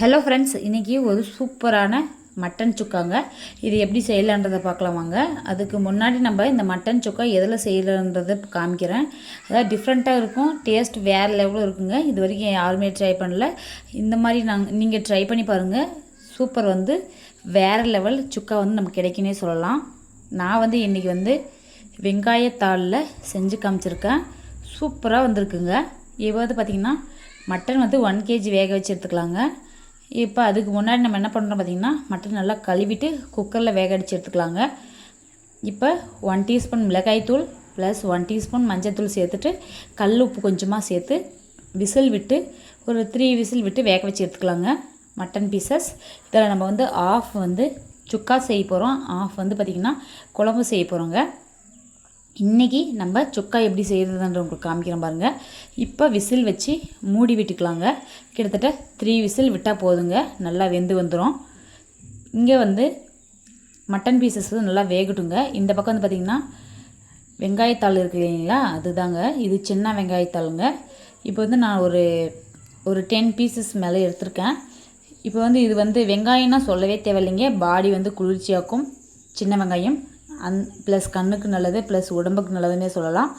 Hello friends இன்றைக்கி ஒரு சூப்பரான மட்டன் சுக்காங்க. இது எப்படி செய்யலான்றதை பார்க்கலாம் வாங்க. அதுக்கு முன்னாடி நம்ம இந்த மட்டன் சுக்கா எதில் செய்யலான்றதை காமிக்கிறேன். அதாவது டிஃப்ரெண்ட்டாக இருக்கும் டேஸ்ட் வேறு லெவலில் இருக்குங்க. இது வரைக்கும் யாருமே ட்ரை பண்ணல. இந்த மாதிரி நாங்கள் நீங்கள் ட்ரை பண்ணி பாருங்கள் சூப்பர் வந்து வேறு லெவல் சுக்கா வந்து நமக்கு கிடைக்குன்னே சொல்லலாம். நான் வந்து இன்றைக்கி வந்து வெங்காயத்தாளில் செஞ்சு காமிச்சிருக்கேன். சூப்பராக வந்திருக்குங்க. இப்போ வந்து பார்த்திங்கன்னா மட்டன் வந்து ஒன் கேஜி வேக வச்சு எடுத்துக்கலாங்க. இப்போ அதுக்கு முன்னாடி நம்ம என்ன பண்ணுறோம் பார்த்திங்கன்னா மட்டன் நல்லா கழுவிட்டு குக்கரில் வேக அடித்து எடுத்துக்கலாங்க. இப்போ ஒன் டீஸ்பூன் மிளகாய்த்தூள் ப்ளஸ் ஒன் டீஸ்பூன் மஞ்சள்தூள் சேர்த்துட்டு கல் உப்பு கொஞ்சமாக சேர்த்து விசில் விட்டு ஒரு த்ரீ விசில் விட்டு வேக வச்சு எடுத்துக்கலாங்க. மட்டன் பீசஸ் இதில் நம்ம வந்து ஆஃப் வந்து சுக்கா செய்ய போகிறோம் ஆஃப் வந்து பார்த்திங்கன்னா குழம்பு செய்ய போகிறோங்க இன்றைக்கி நம்ம சுக்கா எப்படி செய்கிறதுன்ற உங்களுக்கு காமிக்கிறேன் பாருங்கள் இப்போ விசில் வச்சு மூடி விட்டுக்கலாங்க. கிட்டத்தட்ட த்ரீ விசில் விட்டால் போதுங்க. நல்லா வெந்து வந்துடும் இங்கே வந்து மட்டன் பீசஸ் வந்து நல்லா வேகட்டுங்க. இந்த பக்கம் வந்து பார்த்திங்கன்னா வெங்காயத்தாள் இருக்குது இல்லைங்களா? அதுதாங்க. இது சின்ன வெங்காயத்தாளுங்க. இப்போ வந்து நான் ஒரு ஒரு டென் பீசஸ் மேலே எடுத்திருக்கேன். இப்போ வந்து இது வந்து வெங்காயம்னா சொல்லவே தேவையில்லைங்க. பாடி வந்து குளிர்ச்சியாக்கும். சின்ன வெங்காயம். அந் ப்ளஸ் கண்ணுக்கு நல்லது ப்ளஸ் உடம்புக்கு நல்லதுன்னே சொல்லலாம்.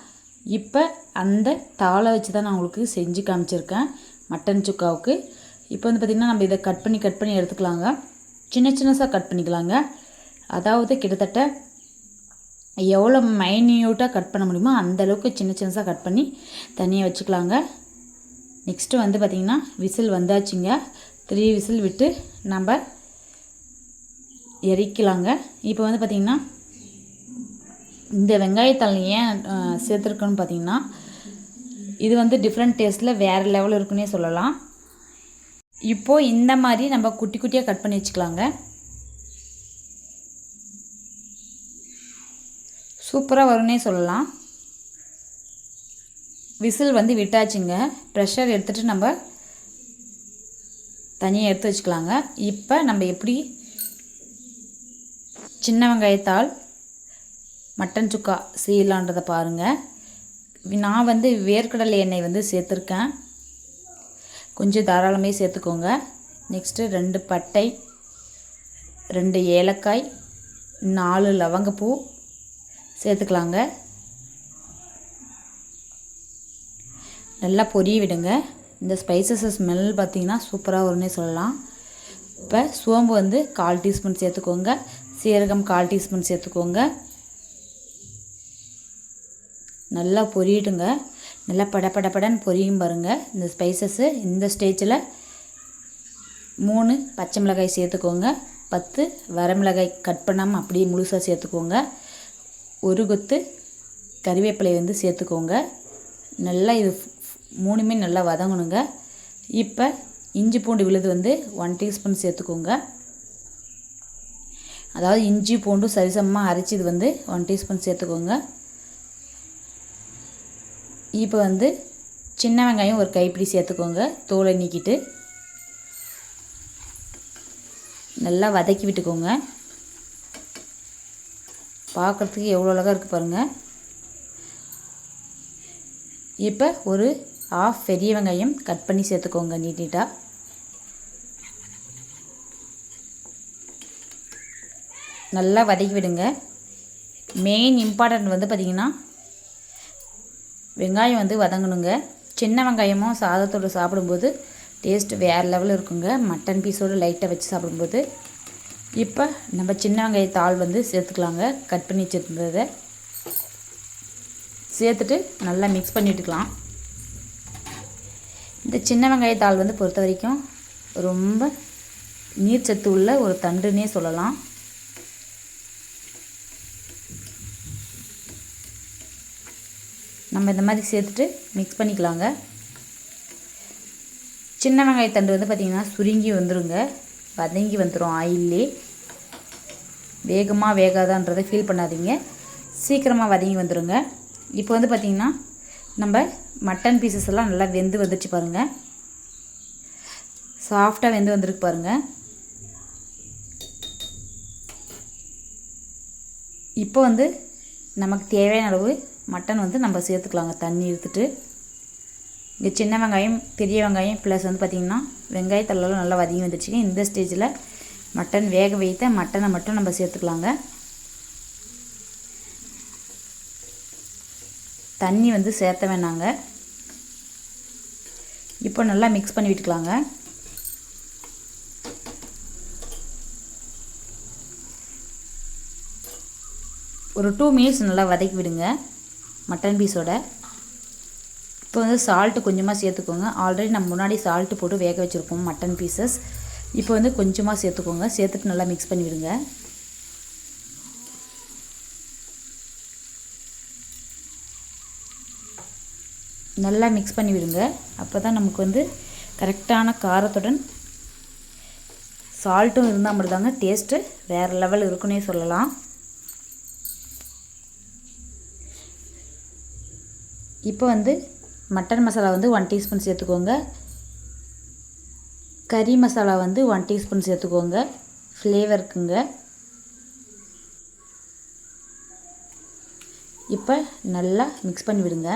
இப்போ அந்த தாளை வச்சு தான் நான் உங்களுக்கு செஞ்சு காமிச்சிருக்கேன் மட்டன் சுக்காவுக்கு. இப்போ வந்து பார்த்திங்கன்னா நம்ம இதை கட் பண்ணி கட் பண்ணி எடுத்துக்கலாங்க. சின்ன சின்னசாக கட் பண்ணிக்கலாங்க. அதாவது கிட்டத்தட்ட எவ்வளோ மைன்யூட்டாக கட் பண்ண முடியுமோ அந்தளவுக்கு சின்ன சின்னசாக கட் பண்ணி தனியாக வச்சுக்கலாங்க. நெக்ஸ்ட்டு வந்து பார்த்திங்கன்னா விசில் வந்தாச்சுங்க. த்ரீ விசில் விட்டு நம்ம எரிக்கலாங்க. இப்போ வந்து பார்த்திங்கன்னா இந்த வெங்காயத்தாள் ஏன் சேர்த்துருக்கோன்னு பார்த்தீங்கன்னா இது வந்து டிஃப்ரெண்ட் டேஸ்ட்டில் வேறு லெவல் இருக்குன்னே சொல்லலாம். இப்போது இந்த மாதிரி நம்ம குட்டி குட்டியாக கட் பண்ணி வச்சுக்கலாங்க. சூப்பராக வரும்னே சொல்லலாம். விசில் வந்து விட்டாச்சுங்க. ப்ரெஷர் எடுத்துகிட்டு நம்ம தனியாக எடுத்து வச்சுக்கலாங்க. இப்போ நம்ம எப்படி சின்ன வெங்காயத்தால் மட்டன் சுக்கா செய்யலான்றதை பாருங்கள் நான் வந்து வேர்க்கடலை எண்ணெய் வந்து சேர்த்துருக்கேன். கொஞ்சம் தாராளமே சேர்த்துக்கோங்க. நெக்ஸ்ட்டு ரெண்டு பட்டை ரெண்டு ஏலக்காய் நாலு லவங்கப்பூ சேர்த்துக்கலாங்க. நல்லா பொரிய விடுங்க. இந்த ஸ்பைசஸ் ஸ்மெல் பார்த்திங்கன்னா சூப்பராக வரும்னே சொல்லலாம். இப்போ சோம்பு வந்து கால் டீஸ்பூன் சேர்த்துக்கோங்க. சீரகம் கால் டீஸ்பூன் சேர்த்துக்கோங்க. நல்லா பொரியட்டுங்க நல்லா படப்படப்படன்னு பொரியும் பாருங்கள் இந்த ஸ்பைசஸ்ஸு இந்த ஸ்டேஜில் மூணு பச்சை மிளகாய் சேர்த்துக்கோங்க. பத்து வரமிளகாய் கட் பண்ணாமல் அப்படியே முழுசாக சேர்த்துக்கோங்க. ஒரு கொத்து கறிவேப்பிலை வந்து சேர்த்துக்கோங்க. நல்லா இது மூணுமே நல்லா வதங்கணுங்க. இப்போ இஞ்சி பூண்டு விழுது வந்து ஒன் டீஸ்பூன் சேர்த்துக்கோங்க. அதாவது இஞ்சி பூண்டும் சரிசமமாக அரைச்சி இது வந்து ஒன் டீஸ்பூன் சேர்த்துக்கோங்க. இப்போ வந்து சின்ன வெங்காயம் ஒரு கைப்பிடி சேர்த்துக்கோங்க. தோலை நீக்கிட்டு நல்லா வதக்கி விட்டுக்கோங்க. பார்க்குறதுக்கு எவ்வளோ அழகாக இருக்குது பாருங்கள் இப்போ ஒரு ஆஃப் பெரிய வெங்காயம் கட் பண்ணி சேர்த்துக்கோங்க நீட் நீட்டாக நல்லா வதக்கி விடுங்க. மெயின் இம்பார்ட்டன்ட் வந்து பார்த்திங்கன்னா வெங்காயம் வந்து வதங்கணுங்க. சின்ன வெங்காயமும் சாதத்தோடு சாப்பிடும்போது டேஸ்ட் வேறு லெவலில் இருக்குங்க. மட்டன் பீஸோடு லைட்டாக வச்சு சாப்பிடும்போது. இப்போ நம்ம சின்ன வெங்காயத்தாள் வந்து சேர்த்துக்கலாங்க. கட் பண்ணி வச்சுருந்ததை சேர்த்துட்டு நல்லா மிக்ஸ் பண்ணிட்டுக்கலாம். இந்த சின்ன வெங்காயத்தாள் வந்து பொறுத்த வரைக்கும் ரொம்ப நீர் சத்து உள்ள ஒரு தண்டுன்னே சொல்லலாம். நம்ம இந்த மாதிரி சேர்த்துட்டு மிக்ஸ் பண்ணிக்கலாங்க. சின்ன வெங்காயத்தண்டு வந்து பார்த்திங்கன்னா சுருங்கி வந்துடுங்க வதங்கி வந்துடும் ஆயிலே வேகமாக வேகாதான்றதை ஃபீல் பண்ணாதீங்க. சீக்கிரமாக வதங்கி வந்துடுங்க இப்போ வந்து பார்த்திங்கன்னா நம்ம மட்டன் பீசஸ் எல்லாம் நல்லா வெந்து வந்துச்சு பாருங்கள் சாஃப்டாக வெந்து வந்துருக்கு பாருங்கள் இப்போ வந்து நமக்கு தேவையான அளவு மட்டன் வந்து நம்ம சேர்த்துக்கலாங்க. தண்ணி எடுத்துட்டு இங்கே சின்ன வெங்காயம் பெரிய வெங்காயம் ப்ளஸ் வந்து பார்த்திங்கன்னா வெங்காயத்தெல்லாம் நல்லா வதங்கி வந்துடுச்சுங்க இந்த ஸ்டேஜில் மட்டன் வேக வைத்த மட்டனை மட்டும் நம்ம சேர்த்துக்கலாங்க. தண்ணி வந்து சேர்த்த வேணாங்க. இப்போ நல்லா மிக்ஸ் பண்ணி விட்டுக்கலாங்க. ஒரு டூ மினிட்ஸ் நல்லா வதக்கி விடுங்க. மட்டன் பீஸோட. இப்போ வந்து சால்ட்டு கொஞ்சமாக சேர்த்துக்கோங்க. ஆல்ரெடி நம்ம முன்னாடி சால்ட்டு போட்டு வேக வச்சுருக்கோம் மட்டன் பீசஸ் இப்போ வந்து கொஞ்சமாக சேர்த்துக்கோங்க. சேர்த்துட்டு நல்லா மிக்ஸ் பண்ணி விடுங்க நல்லா மிக்ஸ் பண்ணி விடுங்க அப்போ தான் நமக்கு வந்து கரெக்டான காரத்துடன் சால்ட்டும் இருந்தால் மட்டும்தாங்க டேஸ்ட்டு வேறு லெவல் இருக்குன்னே சொல்லலாம். இப்போ வந்து மட்டன் மசாலா வந்து ஒன் டீஸ்பூன் சேர்த்துக்கோங்க. கறி மசாலா வந்து ஒன் டீஸ்பூன் சேர்த்துக்கோங்க. ஃப்ளேவருக்குங்க இப்போ நல்லா மிக்ஸ் பண்ணி விடுங்க.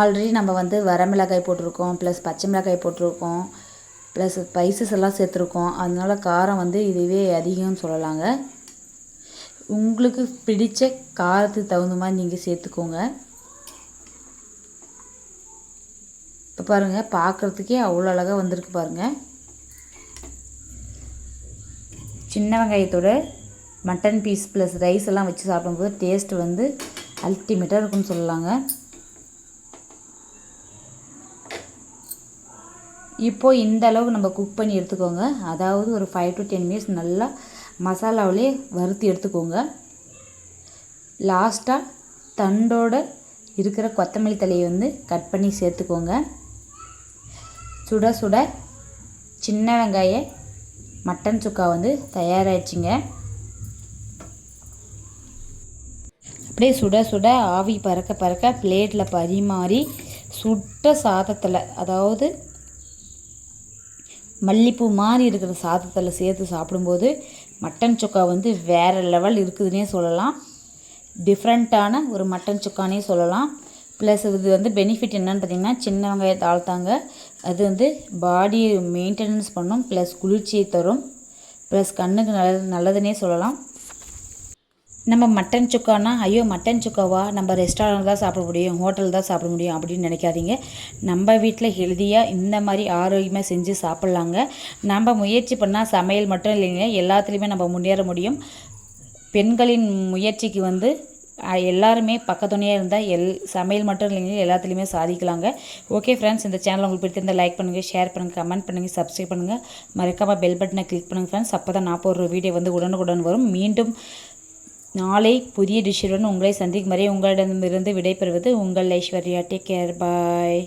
ஆல்ரெடி நம்ம வந்து வரமிளகாய் போட்டிருக்கோம் ப்ளஸ் பச்சை மிளகாய் போட்டிருக்கோம் ப்ளஸ் ஸ்பைசஸ் எல்லாம் சேர்த்துருக்கோம். அதனால காரம் வந்து இதுவே அதிகம்னு சொல்லலாங்க. உங்களுக்கு பிடித்த காரத்துக்கு தகுந்த மாதிரி நீங்கள் சேர்த்துக்கோங்க. இப்போ பாருங்கள் பார்க்குறதுக்கே அவ்வளோ அழகாக வந்திருக்கு பாருங்கள் சின்ன வெங்காயத்தோட மட்டன் பீஸ் ப்ளஸ் ரைஸ் எல்லாம் வச்சு சாப்பிடும்போது டேஸ்ட் வந்து அல்டிமேட்டாக இருக்கும்னு சொல்லலாங்க இப்போது இந்த அளவுக்கு நம்ம குக் பண்ணி எடுத்துக்கோங்க. அதாவது ஒரு ஃபைவ் டு டென் மினிட்ஸ் நல்லா மசாலாவிலே வறுத்து எடுத்துக்கோங்க. லாஸ்ட்டாக தண்டோட இருக்கிற கொத்தமல்லி தலையை வந்து கட் பண்ணி சேர்த்துக்கோங்க. சுட சுட சின்ன வெங்காய மட்டன் சுக்கா வந்து தயாராகிடுச்சிங்க அப்படியே சுட சுட ஆவி பறக்க பறக்க பிளேட்டில் பரிமாறி சுட்ட சாதத்தில் அதாவது மல்லிப்பூ மாதிரி இருக்கிற சாதத்தில் சேர்த்து சாப்பிடும்போது மட்டன் சுக்கா வந்து வேறு லெவல் இருக்குதுன்னே சொல்லலாம். டிஃப்ரெண்ட்டான ஒரு மட்டன் சுக்கானே சொல்லலாம். ப்ளஸ் இது வந்து பெனிஃபிட் என்னென்னு பார்த்திங்கன்னா சின்ன வெங்காயத்தை ஆழ்த்தாங்க அது வந்து பாடியை மெயின்டெனன்ஸ் பண்ணும் ப்ளஸ் குளிர்ச்சியை தரும். ப்ளஸ் கண்ணுக்கு நல்லது நல்லதுன்னே சொல்லலாம். நம்ம மட்டன் சுக்கானா ஐயோ மட்டன் சுக்காவா? நம்ம ரெஸ்டாரண்ட் தான் சாப்பிட முடியும் ஹோட்டல் தான் சாப்பிட முடியும் அப்படின்னு நினைக்காதீங்க. நம்ம வீட்டில் ஹெல்தியாக இந்த மாதிரி ஆரோக்கியமாக செஞ்சு சாப்பிட்லாங்க. நம்ம முயற்சி பண்ணால் சமையல் மட்டும் இல்லைங்க எல்லாத்துலேயுமே நம்ம முன்னேற முடியும். பெண்களின் முயற்சிக்கு வந்து எல்லாருமே பக்கத்துணையாக இருந்தால் எல் சமையல் மட்டும் இல்லைங்க எல்லாத்துலேயுமே சாதிக்கலாங்க. ஓகே ஃப்ரெண்ட்ஸ் இந்த சேனல் உங்களுக்கு பிடித்திருந்தால் லைக் பண்ணுங்கள் ஷேர் பண்ணுங்கள் கமெண்ட் பண்ணுங்கள் சப்ஸ்கிரைப் பண்ணுங்கள் மறக்காமல் பெல் பட்டனை கிளிக் பண்ணுங்கள் ஃப்ரெண்ட்ஸ் அப்போ தான் நான் போடுற வீடியோ வந்து உடனுக்குடன் வரும். மீண்டும் நாளை புதிய டிஷ்ஷுடன் உங்களை சந்திக்கும் வரை உங்களிடமிருந்து விடைபெறுவது உங்கள் ஐஸ்வர்யா. Take care bye